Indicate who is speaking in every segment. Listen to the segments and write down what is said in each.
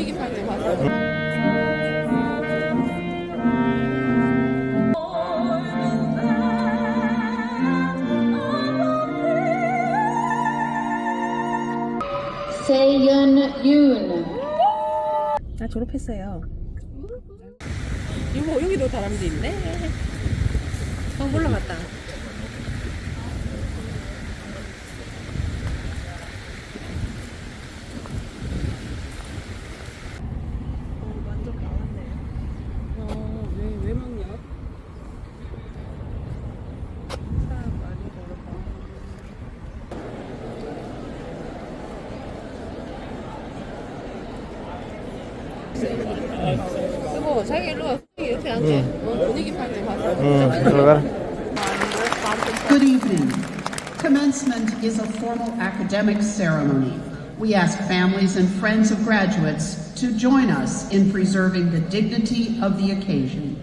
Speaker 1: 분위기 팔때 봤어.
Speaker 2: Seiyun Yoon.
Speaker 3: 나 졸업했어요.
Speaker 1: 이거 여기도 다람쥐 있네. 형 올라갔다. 여보, 자기 일로 와. 이렇게 앉게. 어, 분위기 팔때 봤어.
Speaker 4: 들어가라.
Speaker 5: Good evening. Commencement is a formal academic ceremony. We ask families and friends of graduates to join us in preserving the dignity of the occasion.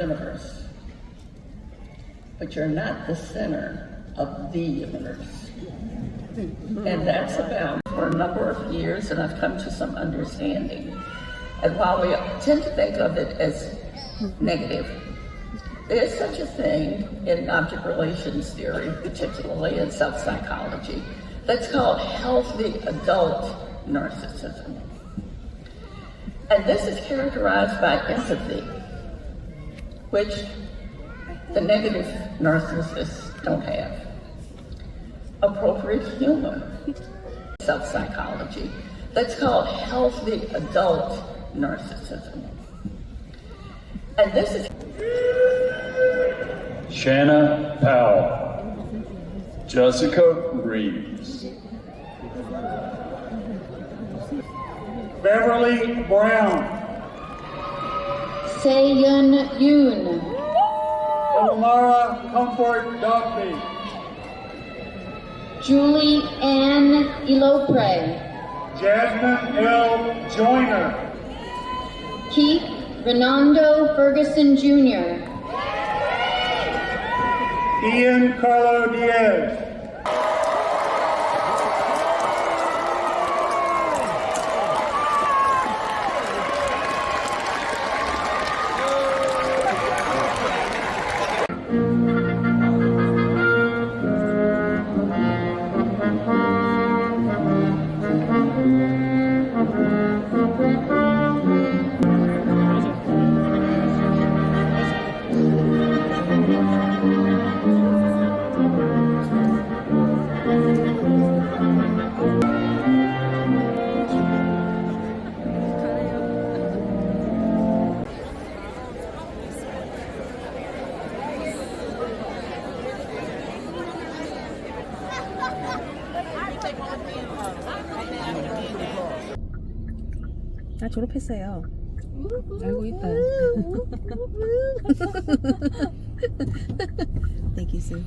Speaker 6: Universe, but you're not the center of the universe. And that's about for a number of years, and I've come to some understanding. And while we tend to think of it as negative, there is such a thing in object relations theory, particularly in self psychology, that's called healthy adult narcissism. And this is characterized by empathy, which the negative narcissists don't have. Appropriate humor, self psychology, that's called healthy adult narcissism. And this is
Speaker 7: Shanna Powell, Jessica Reeves, Beverly Brown,
Speaker 2: Seiyun Yoon.
Speaker 7: Omara Comfort Dogby,
Speaker 2: Julie Ann Elopre.
Speaker 7: Jasmine L. Joyner,
Speaker 2: Keith Renando Ferguson Jr.
Speaker 7: Ian Carlo Diaz, thank you.
Speaker 3: 나 졸업했어요.
Speaker 1: 알고 있다.
Speaker 3: Thank you, Sue.